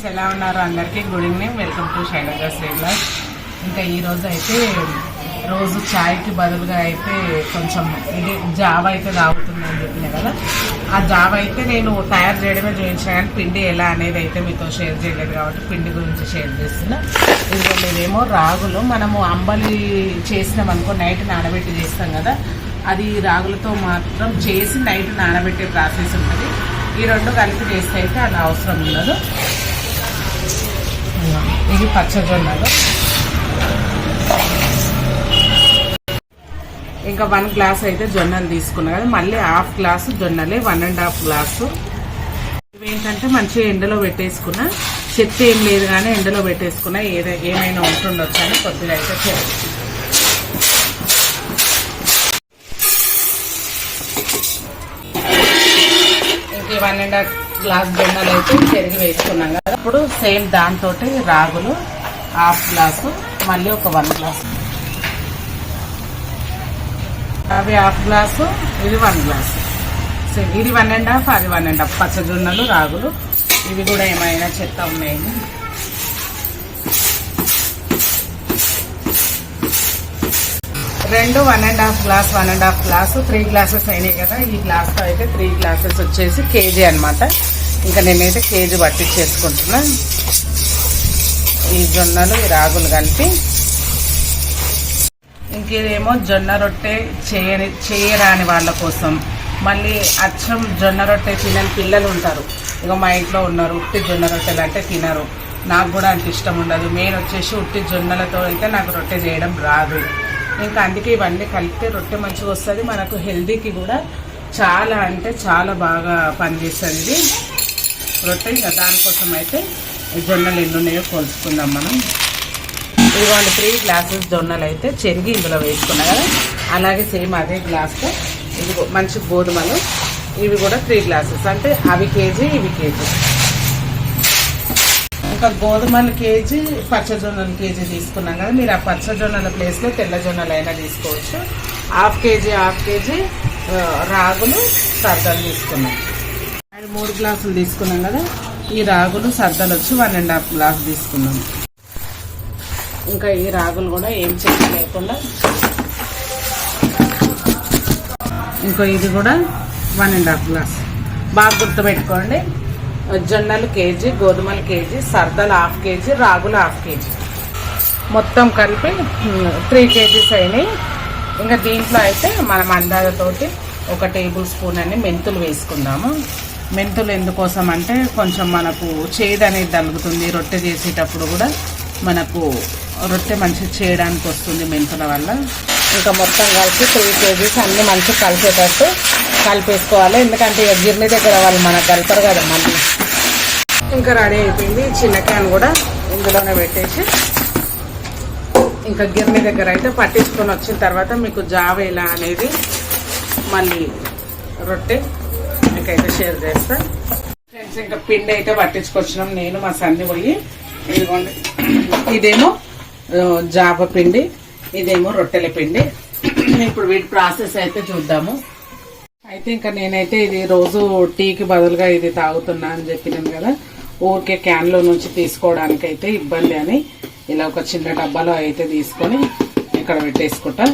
Friends ఎలా ఉన్నారు? అందరికీ good evening. Welcome to Sailaja శ్రీలాస్ ఇంకా ఈరోజు అయితే రోజు చాయ్కి బదులుగా అయితే కొంచెం ఇది జావ అయితే తాగుతుందని చెప్పిన కదా. ఆ జావ అయితే నేను తయారు చేయడమే చూపించిన కానీ పిండి ఎలా అనేది అయితే మీతో షేర్ చేయలేదు కాబట్టి పిండి గురించి షేర్ చేస్తున్నా. ఇదిగోండి ఇదేమో రాగులు మనము అంబలి చేసినాం అనుకో నైట్ నానబెట్టి చేస్తాం కదా. అది రాగులతో మాత్రం చేసి నైట్ నానబెట్టే ప్రాసెస్ ఉంటుంది. ఈ రెండు కలిపి చేస్తే అయితే అది అవసరం ఉండదు. ఇది పచ్చజొన్నలు ఇంకా వన్ గ్లాస్ అయితే జొన్నలు తీసుకున్నా కదా మళ్ళీ హాఫ్ గ్లాసు జొన్నలే వన్ అండ్ హాఫ్ గ్లాసు. ఇవేంటంటే మంచిగా ఎండలో పెట్టేసుకున్నా శక్తి ఏం లేదు కానీ ఎండలో పెట్టేసుకున్నా ఏదో ఏమైనా ఉంటుండొచ్చు అని కొద్దిగా అయితే చేయాలి ఇంకా వన్ అండ్ హాఫ్ గ్లాస్ జొన్నలు అయితే చెరిగి వేసుకున్నాం కదా. ఇప్పుడు సేమ్ దాంతో రాగులు హాఫ్ గ్లాసు మళ్ళీ ఒక వన్ గ్లాస్ అవి హాఫ్ గ్లాసు ఇది వన్ గ్లాసు ఇది వన్ అండ్ హాఫ్ అది వన్ అండ్ హాఫ్ పచ్చజొన్నలు రాగులు ఇవి కూడా ఏమైనా చెత్త ఉన్నాయి? రెండు one and half glass one and half glass three glasses అయినాయి కదా. ఈ గ్లాస్లో అయితే త్రీ గ్లాసెస్ వచ్చేసి కేజీ అన్నమాట. ఇంకా నేనైతే కేజీ పట్టించేసుకుంటున్నా. ఈ జొన్నలు ఈ రాగులు కలిపి. ఇంకేదేమో జొన్న రొట్టె చేయని చేయరాని వాళ్ళ కోసం. మళ్ళీ అచ్చం జొన్న రొట్టె తినని పిల్లలు ఉంటారు. ఇక మా ఇంట్లో ఉన్నారు ఉట్టి జొన్న రొట్టెలు అంటే తినరు. నాకు కూడా అంత ఇష్టం ఉండదు. మెయిన్ వచ్చేసి ఉట్టి జొన్నలతో అయితే నాకు రొట్టె చేయడం రాదు. ఇంకా అందుకే ఇవన్నీ కలిపితే రొట్టె మంచిగా వస్తుంది. మనకు హెల్దీకి కూడా చాలా అంటే చాలా బాగా పనిచేస్తుంది. ఇది రొట్టె ఇంకా దానికోసం అయితే జొన్నలు ఎన్ని ఉన్నాయో కొలుసుకుందాం మనం. ఇవాళ త్రీ గ్లాసెస్ జొన్నలు అయితే చెరిగి ఇందులో వేసుకున్నా కదా. అలాగే సేమ్ అదే గ్లాస్తో ఇది మంచి గోధుమలు. ఇవి కూడా త్రీ గ్లాసెస్ అంటే అవి కేజీ ఇవి కేజీ. ఇంకా గోధుమల కేజీ పచ్చజొన్నలు కేజీ తీసుకున్నాం కదా. మీరు ఆ పచ్చజొన్నల ప్లేస్లో తెల్ల జొన్నలు అయినా తీసుకోవచ్చు. హాఫ్ కేజీ హాఫ్ కేజీ రాగులు సర్దలు తీసుకున్నాం. అండ్ మూడు గ్లాసులు తీసుకున్నాం కదా. ఈ రాగులు సర్దలు వచ్చి వన్ అండ్ హాఫ్ గ్లాస్ తీసుకున్నాం. ఇంకా ఈ రాగులు కూడా ఏం చెక్క లేకుండా. ఇంకో ఇది కూడా వన్ అండ్ హాఫ్ గ్లాస్. బాగా గుర్తుపెట్టుకోండి. జొన్నలు కేజీ గోధుమలు కేజీ సర్దలు హాఫ్ కేజీ రాగులు హాఫ్ కేజీ. మొత్తం కలిపి త్రీ కేజీస్ అయినాయి. ఇంకా దీంట్లో అయితే మనం అందాజతోటి ఒక టేబుల్ స్పూన్ అని మెంతులు వేసుకుందాము. మెంతులు ఎందుకోసం అంటే కొంచెం మనకు చేదు అనేది తగ్గుతుంది. రొట్టె చేసేటప్పుడు కూడా మనకు రొట్టె మంచిగా చేయడానికి వస్తుంది మెంతుల వల్ల. ఇంకా మొత్తం కలిపి త్రీ కేజీస్ అన్నీ మంచిగా కలిసేటట్టు కలిపేసుకోవాలి. ఎందుకంటే ఇక గిర్ని దగ్గర వాళ్ళు మనకు కలుపుతారు కదా మళ్ళీ. ఇంకా రెడీ అయిపోయింది. చిన్న క్యాన్ కూడా ఇందులోనే పెట్టేసి ఇంకా గిర్ని దగ్గర అయితే పట్టించుకొని వచ్చిన తర్వాత మీకు జావ ఎలా అనేది మళ్ళీ రొట్టె మీకైతే షేర్ చేస్తా. ఫ్రెండ్స్ ఇంకా పిండి అయితే పట్టించుకొచ్చినాం. నేను మా సన్ని పోయి ఇదిగోండి. ఇదేమో జావ పిండి ఇదేమో రొట్టెల పిండి. ఇప్పుడు వీటి ప్రాసెస్ అయితే చూద్దాము. అయితే ఇంకా నేనైతే ఇది రోజు టీకి బదులుగా ఇది తాగుతున్నా అని చెప్పినాను కదా. ఊరికే క్యాన్లో నుంచి తీసుకోవడానికి అయితే ఇబ్బంది అని ఇలా ఒక చిన్న డబ్బాలో అయితే తీసుకొని ఇక్కడ పెట్టేసుకుంటా.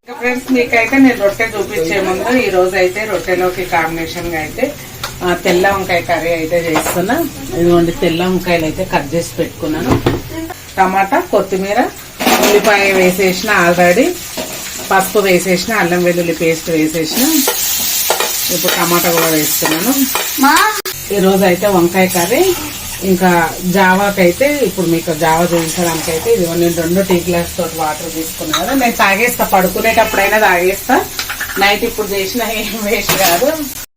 ఇంకా ఫ్రెండ్స్ మీకైతే నేను రొట్టె చూపించే ముందు ఈ రోజు అయితే రొట్టెలోకి కాంబినేషన్గా అయితే తెల్ల వంకాయ కర్రీ అయితే చేస్తున్నా. ఇదిగోండి తెల్ల వంకాయలు అయితే కట్ చేసి పెట్టుకున్నాను. టమాటా కొత్తిమీర ఉల్లిపాయ వేసేసిన ఆల్రెడీ. పసుపు వేసేసిన అల్లం వెల్లుల్లి పేస్ట్ వేసేసిన. ఇప్పుడు టమాటా కూడా వేస్తున్నాను. ఈ రోజు అయితే వంకాయ కర్రీ. ఇంకా జావాకి అయితే ఇప్పుడు మీకు జావా చూపించడానికి అయితే ఇది నేను రెండు టీ గ్లాస్ తోటి వాటర్ తీసుకున్నాను నేను తాగేస్తా పడుకునేటప్పుడైనా తాగేస్తా. నైట్ ఇప్పుడు చేసిన ఏం వేస్ట్ కాదు.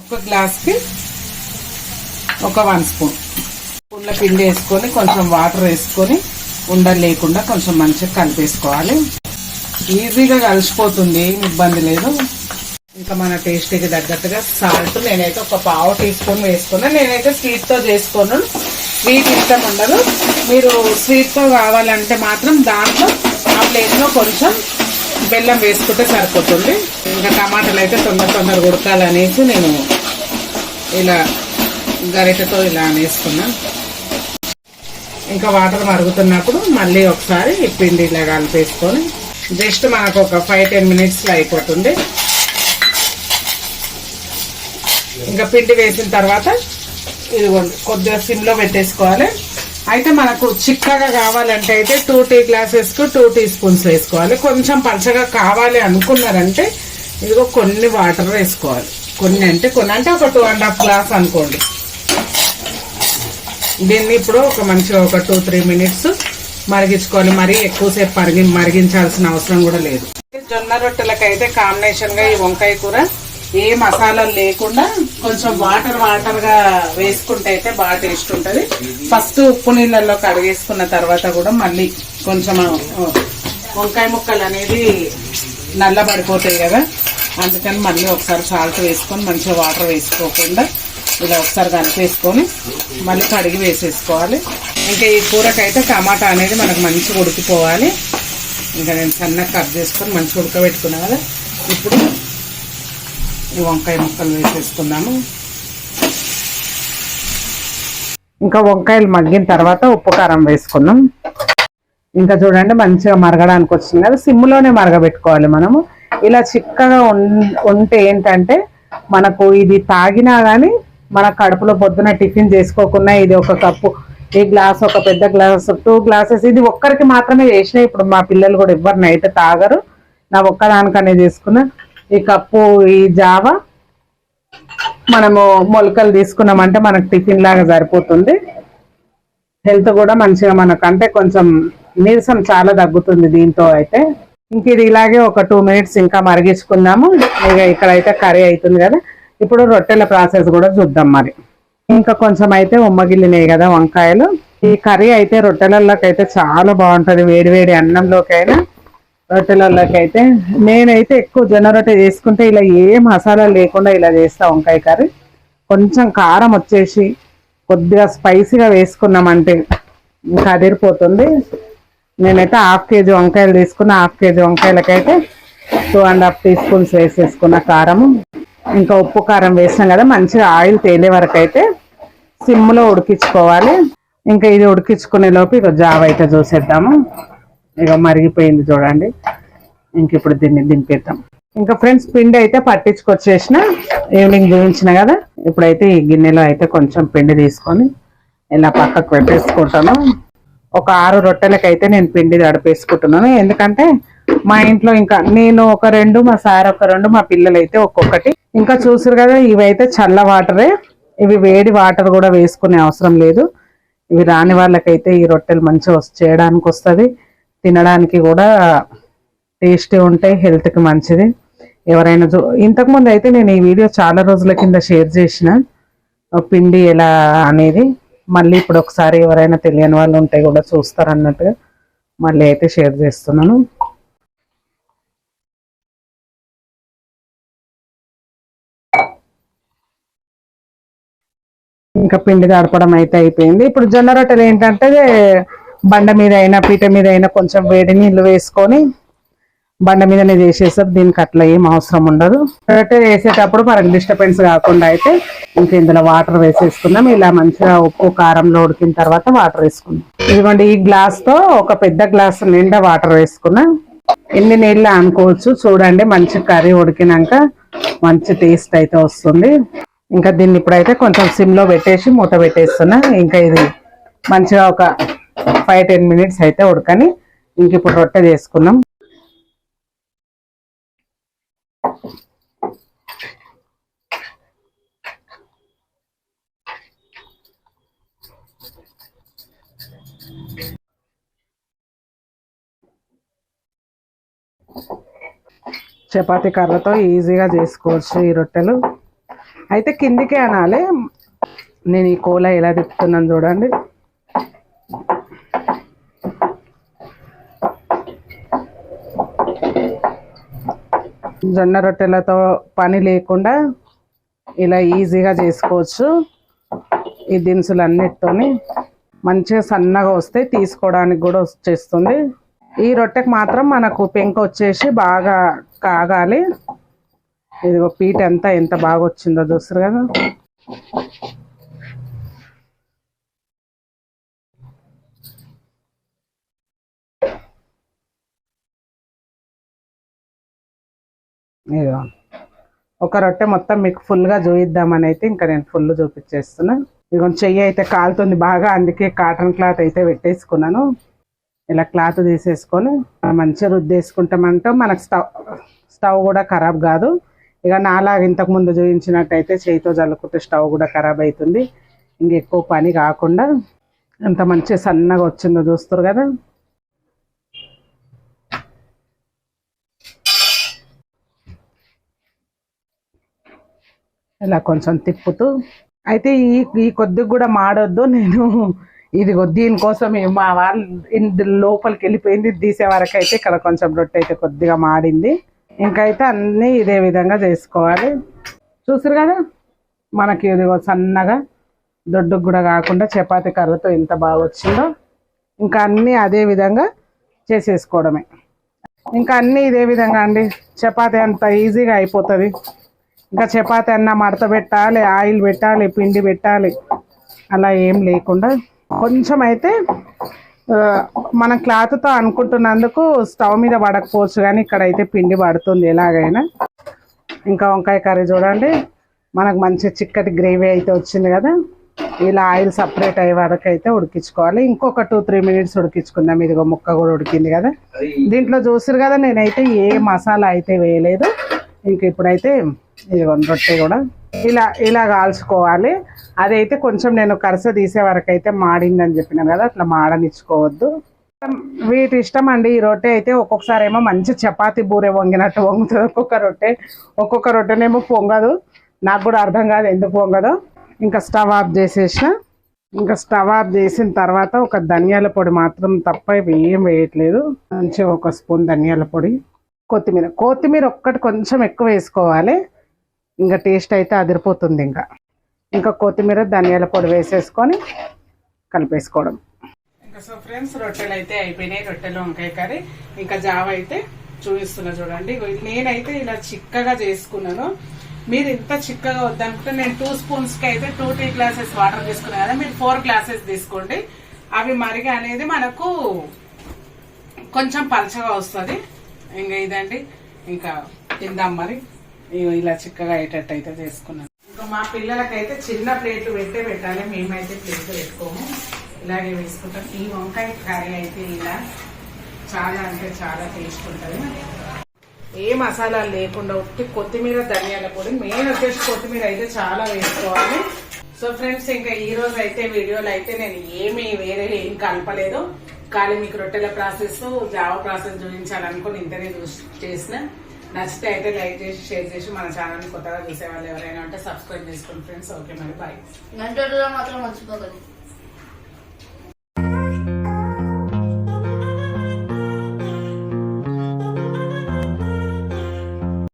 ఒక గ్లాస్కి ఒక వన్ స్పూన్. స్పూన్ల పిండి వేసుకొని కొంచెం వాటర్ వేసుకొని ఉండలు లేకుండా కొంచెం మంచిగా కలిపేసుకోవాలి. ఈజీగా కలిసిపోతుంది ఏం ఇబ్బంది లేదు. ఇంకా మన టేస్ట్కి తగ్గట్టుగా సాల్ట్ నేనైతే ఒక పావు టీ స్పూన్ వేసుకున్నా. నేనైతే స్వీట్తో చేసుకోను. స్వీట్ ఇష్టం ఉండదు. మీరు స్వీట్తో కావాలంటే మాత్రం దాంట్లో ఆ ప్లేట్లో కొంచెం బెల్లం వేసుకుంటే సరిపోతుంది. ఇంకా టమాటాలు అయితే తొందర తొందర ఉడకాలనేసి నేను ఇలా గరిటతో ఇలా అనేసుకున్నాను ఇంకా వాటర్ మరుగుతున్నప్పుడు మళ్ళీ ఒకసారి పిండి ఇలా కలిపేసుకొని జస్ట్ మనకు ఒక ఫైవ్ టెన్ మినిట్స్లో అయిపోతుంది. ఇంకా పిండి వేసిన తర్వాత ఇదిగోండి కొద్దిగా సిమ్లో పెట్టేసుకోవాలి. అయితే మనకు చిక్కగా కావాలంటే అయితే టూ టీ గ్లాసెస్కు టూ టీ స్పూన్స్ వేసుకోవాలి. కొంచెం పలచగా కావాలి అనుకున్నారంటే ఇదిగో కొన్ని వాటర్ వేసుకోవాలి. కొన్ని అంటే కొన్ని అంటే ఒక టూ అండ్ హాఫ్ గ్లాస్ అనుకోండి. దీన్ని ఇప్పుడు ఒక మంచిగా ఒక టూ త్రీ మినిట్స్ మరిగించుకోవాలి. మరీ ఎక్కువసేపు మరిగి మరిగించాల్సిన అవసరం కూడా లేదు. జొన్న రొట్టెలకు అయితే కాంబినేషన్గా ఈ వంకాయ కూర ఏ మసాలాలు లేకుండా కొంచెం వాటర్ వాటర్గా వేసుకుంటే అయితే బాగా టేస్ట్ ఉంటది. ఫస్ట్ ఉప్పు నీళ్ళల్లో కడిగేసుకున్న తర్వాత కూడా మళ్ళీ కొంచెం వంకాయ ముక్కలు అనేది నల్లబడిపోతాయి కదా. అందుకని మళ్ళీ ఒకసారి సాల్ట్ వేసుకొని మంచిగా వాటర్ వేసుకోకుండా ఇలా ఒకసారి కలిపేసుకొని మళ్ళీ కడిగి వేసేసుకోవాలి. ఇంకా ఈ కూరకైతే టమాటా అనేది మనకు మంచిగా ఉడికిపోవాలి. ఇంకా నేను సన్నగా కట్ చేసుకొని మంచిగా ఉడకబెట్టుకున్నా కదా. ఇప్పుడు ఈ వంకాయ ముక్కలు వేసేసుకుందాము. ఇంకా వంకాయలు మగ్గిన తర్వాత ఉప్పు కారం వేసుకుందాం. ఇంకా చూడండి మంచిగా మరగడానికి వచ్చింది కదా. సిమ్లోనే మరగబెట్టుకోవాలి మనము. ఇలా చిక్కగా ఉంటే ఏంటంటే మనకు ఇది తాగినా కానీ మన కడుపులో పొద్దున టిఫిన్ చేసుకోకుండా ఇది ఒక కప్పు ఈ గ్లాస్ ఒక పెద్ద గ్లాస్ టూ గ్లాసెస్ ఇది ఒక్కరికి మాత్రమే చేసిన ఇప్పుడు మా పిల్లలు కూడా ఎవ్వరు నైట్ తాగరు. నా ఒక్కదానికనే చేసుకున్నా. ఈ కప్పు ఈ జావా మనము మొలకలు తీసుకున్నామంటే మనకు టిఫిన్ లాగా సరిపోతుంది. హెల్త్ కూడా మంచిగా మనకు అంటే కొంచెం నీరసం చాలా తగ్గుతుంది దీంతో అయితే. ఇంక ఇది ఇలాగే ఒక టూ మినిట్స్ ఇంకా మరిగించుకుందాము. ఇక ఇక్కడైతే కర్రీ అవుతుంది కదా. ఇప్పుడు రొట్టెల ప్రాసెస్ కూడా చూద్దాం మరి. ఇంకా కొంచెం అయితే ఉమ్మగిల్లినాయి కదా వంకాయలు. ఈ కర్రీ అయితే రొట్టెలలోకి అయితే చాలా బాగుంటుంది. వేడి వేడి అన్నంలోకి అయినా రొట్టెలలోకి అయితే నేనైతే ఎక్కువ జొన్న రొట్టె చేసుకుంటే ఇలా ఏ మసాలా లేకుండా ఇలా చేస్తా వంకాయ కర్రీ. కొంచెం కారం వచ్చేసి కొద్దిగా స్పైసీగా వేసుకున్నామంటే ఇంకా అదిరిపోతుంది. నేనైతే హాఫ్ కేజీ వంకాయలు తీసుకున్న. హాఫ్ కేజీ వంకాయలకైతే two and half teaspoons వేసేసుకున్న కారము. ఇంకా ఉప్పు కారం వేసినాం కదా మంచిగా ఆయిల్ తేలే వరకు అయితే సిమ్లో ఉడికించుకోవాలి. ఇంకా ఇది ఉడికించుకునే లోపు ఇక జావ అయితే చూసేద్దాము. ఇక మరిగిపోయింది చూడండి. ఇంక ఇప్పుడు దీన్ని దింపేద్దాం. ఇంకా ఫ్రెండ్స్ పిండి అయితే పట్టించుకొచ్చేసిన. ఈవినింగ్ చూపించిన కదా ఇప్పుడైతే ఈ గిన్నెలో అయితే కొంచెం పిండి తీసుకొని ఇలా పక్కకు పెట్టేసుకుంటాను ఒక ఆరు రొట్టెలకైతే నేను పిండి తడిపేసుకుంటున్నాను. ఎందుకంటే మా ఇంట్లో ఇంకా నేను ఒక రెండు మా సార్ ఒక రెండు మా పిల్లలు అయితే ఒక్కొక్కటి. ఇంకా చూసారు కదా ఇవైతే చల్ల వాటరే. ఇవి వేడి వాటర్ కూడా వేసుకునే అవసరం లేదు. ఇవి రాని వాళ్ళకైతే ఈ రొట్టెలు మంచిగా చేయడానికి వస్తుంది. తినడానికి కూడా టేస్టీ ఉంటాయి హెల్త్కి మంచిది. ఎవరైనా చూ ఇంతకుముందు అయితే నేను ఈ వీడియో చాలా రోజుల కింద షేర్ చేసిన. పిండి ఎలా అనేది. మళ్ళీ ఇప్పుడు ఒకసారి ఎవరైనా తెలియని వాళ్ళు ఉంటే కూడా చూస్తారు అన్నట్టుగా మళ్ళీ అయితే షేర్ చేస్తున్నాను. ఇంకా పిండి తడపడం అయితే అయిపోయింది. ఇప్పుడు జొన్న రొట్టెలు ఏంటంటే బండ మీద అయినా పీట మీద అయినా కొంచెం వేడి నీళ్ళు వేసుకొని బండ మీదనే చేసేసారు దీనికి అట్లా ఏం అవసరం ఉండదు. రొట్టె వేసేటప్పుడు మనకు డిస్టర్బెన్స్ కాకుండా అయితే ఇంకా ఇందులో వాటర్ వేసేసుకుందాం. ఇలా మంచిగా ఉప్పు కారంలో ఉడికిన తర్వాత వాటర్ వేసుకుందాం. ఇదిగోండి ఈ గ్లాస్తో ఒక పెద్ద గ్లాస్ నిండా వాటర్ వేసుకున్నా. ఎన్ని నీళ్ళు అనుకోవచ్చు. చూడండి మంచి కర్రీ ఉడికినాక మంచి టేస్ట్ అయితే వస్తుంది. ఇంకా దీన్ని ఇప్పుడైతే కొంచెం సిమ్లో పెట్టేసి మూత పెట్టేస్తున్నా. ఇంకా ఇది మంచిగా ఒక ఫైవ్ టెన్ మినిట్స్ అయితే ఉడకని ఇంక ఇప్పుడు రొట్టె చేసుకున్నాం. చపాతీ కర్రతో ఈజీగా చేసుకోవచ్చు ఈ రొట్టెలు. అయితే కిందికే అనాలి. నేను ఈ కోల ఎలా తిప్పుతున్నాను చూడండి. జొన్న రొట్టెలతో పని లేకుండా ఇలా ఈజీగా చేసుకోవచ్చు. ఈ దినుసులు అన్నిటితోని మంచిగా సన్నగా వస్తే తీసుకోవడానికి కూడా వచ్చేస్తుంది. ఈ రొట్టెకి మాత్రం మనకు పెంక వచ్చేసి బాగా కాగాలి. ఇదిగో పీట అంతా ఎంత బాగా వచ్చిందో చూస్తారు కదా. ఇదిగో. ఒక రొట్టె మొత్తం మీకు ఫుల్గా చూయిద్దామని అయితే ఇంకా నేను ఫుల్ చూపించేస్తున్నాను ఇదిగో చెయ్యి అయితే కాలుతుంది బాగా అందుకే కాటన్ క్లాత్ అయితే పెట్టేసుకున్నాను. ఇలా క్లాత్ తీసేసుకొని మంచిగా రుద్దేసుకుంటామంటే. మనకు స్టవ్ స్టవ్ కూడా ఖరాబ్ కాదు. ఇక నాలాగా ఇంతకు ముందు చూపించినట్టయితే చేయితో జల్లుకుంటే స్టవ్ కూడా ఖరాబ్ అవుతుంది ఇంక ఎక్కువ పని కాకుండా ఎంత మంచిగా సన్నగా వచ్చిందో చూస్తారు కదా. ఇలా కొంచెం తిప్పుతూ. అయితే ఈ ఈ కొద్దిగా కూడా మాడొద్దు నేను ఇది దీనికోసం మా వాళ్ళు లోపలికి వెళ్ళిపోయింది తీసే వరకు అయితే ఇక్కడ కొంచెం రొట్టె అయితే కొద్దిగా మాడింది. ఇంకైతే అన్నీ ఇదే విధంగా చేసుకోవాలి. చూసారు కదా? మనకి ఇది సన్నగా దొడ్డుకు కూడా కాకుండా చపాతీ కర్రతో ఎంత బాగా వచ్చిందో ఇంకా అన్నీ అదే విధంగా చేసేసుకోవడమే. ఇంకా అన్నీ ఇదే విధంగా అండి. చపాతీ అంత ఈజీగా అయిపోతుంది. ఇంకా చపాతీ అన్న మడత పెట్టాలి ఆయిల్ పెట్టాలి పిండి పెట్టాలి అలా ఏం లేకుండా కొంచెం అయితే మన క్లాత్తో అనుకుంటున్నందుకు స్టవ్ మీద పడకపోవచ్చు కానీ ఇక్కడైతే పిండి పడుతుంది ఎలాగైనా. ఇంకా వంకాయ కర్రీ చూడండి. మనకు మంచి చిక్కటి గ్రేవీ అయితే వచ్చింది కదా. ఇలా ఆయిల్ సపరేట్ అయ్యే వరకు అయితే ఉడికించుకోవాలి. ఇంకొక టూ త్రీ మినిట్స్ ఉడికించుకుందాం. ఇదిగో ముక్క కూడా ఉడికింది కదా. దీంట్లో చూసారు కదా నేనైతే ఏ మసాలా అయితే వేయలేదు. ఇంక ఇప్పుడైతే ఇదిగో రొట్టె కూడా. ఇలా ఇలా కాల్చుకోవాలి. అదైతే కొంచెం నేను కరస తీసే వరకు అయితే మాడిందని చెప్పినాను కదా అట్లా మాడనిచ్చుకోవద్దు. వీటి ఇష్టం అండి ఈ రొట్టె అయితే ఒక్కొక్కసారి ఏమో మంచి చపాతీ బూరె వంగినట్టు వంగుతుంది. ఒక్కొక్క రొట్టె ఒక్కొక్క రొట్టెనేమో పొంగదు. నాకు కూడా అర్థం కాదు ఎందుకు పొంగదో. ఇంకా స్టవ్ ఆఫ్ చేసేసిన. ఇంకా స్టవ్ ఆఫ్ చేసిన తర్వాత ఒక ధనియాల పొడి మాత్రం తప్ప ఏం వేయట్లేదు. మంచిగా ఒక స్పూన్ ధనియాల పొడి. కొత్తిమీర కొత్తిమీర ఒక్కటి కొంచెం ఎక్కువ వేసుకోవాలి. ఇంకా టేస్ట్ అయితే అదిరిపోతుంది ఇంకా. ఇంకా కొత్తిమీర ధనియాల పొడి వేసేసుకొని కలిపేసుకోవడం. ఇంకా సో ఫ్రెండ్స్ రొట్టెలు అయితే అయిపోయినాయి. రొట్టెలు వంకాయ కర్రీ. ఇంకా జావ అయితే చూపిస్తున్నా చూడండి. నేనైతే ఇలా చిక్కగా చేసుకున్నాను. మీరు ఇంత చిక్కగా వద్దనుకుంటే నేను టూ స్పూన్స్కి అయితే టూ టీ గ్లాసెస్ వాటర్ తీసుకున్నాను కదా. మీరు ఫోర్ గ్లాసెస్ తీసుకోండి. అవి మరిగి అనేది మనకు కొంచెం పలచగా వస్తుంది. ఇంకా ఇదండి. ఇంకా తిందాం మరి. ఇలా చిక్కగా అయ్యేటట్టు అయితే చేసుకున్నాను. ఇంకా మా పిల్లలకైతే చిన్న ప్లేట్లు పెట్టే పెట్టాలి. మేమైతే ప్లేట్లు పెట్టుకోము. ఇలాగే వేసుకుంటాం. ఈ వంకాయ కర్రీ అయితే ఇలా చాలా అంటే చాలా టేస్ట్ ఉంటుంది. ఏ మసాలా లేకుండా ఉట్టి కొత్తిమీర ధనియాల పొడి. మెయిన్ వచ్చేసి కొత్తిమీర అయితే చాలా వేసుకోవాలి. సో ఫ్రెండ్స్ ఇంకా ఈ రోజు అయితే వీడియోలో అయితే నేను ఏమి వేరే ఏం కలపలేదు. కానీ మీకు రొట్టెల ప్రాసెస్ జావ ప్రాసెస్ చూపించాలనుకుని ఇంతనే చూసి చేసిన. నచ్చితే అయితే లైక్ చేసి షేర్ చేసి మన ఛానల్ కొత్తగా చూసే వాళ్ళు ఎవరైనా ఉంటే సబ్స్క్రైబ్ చేసుకోండి ఫ్రెండ్స్ ఓకే మరి బాయ్ గంట మాత్రం మర్చిపోకండి.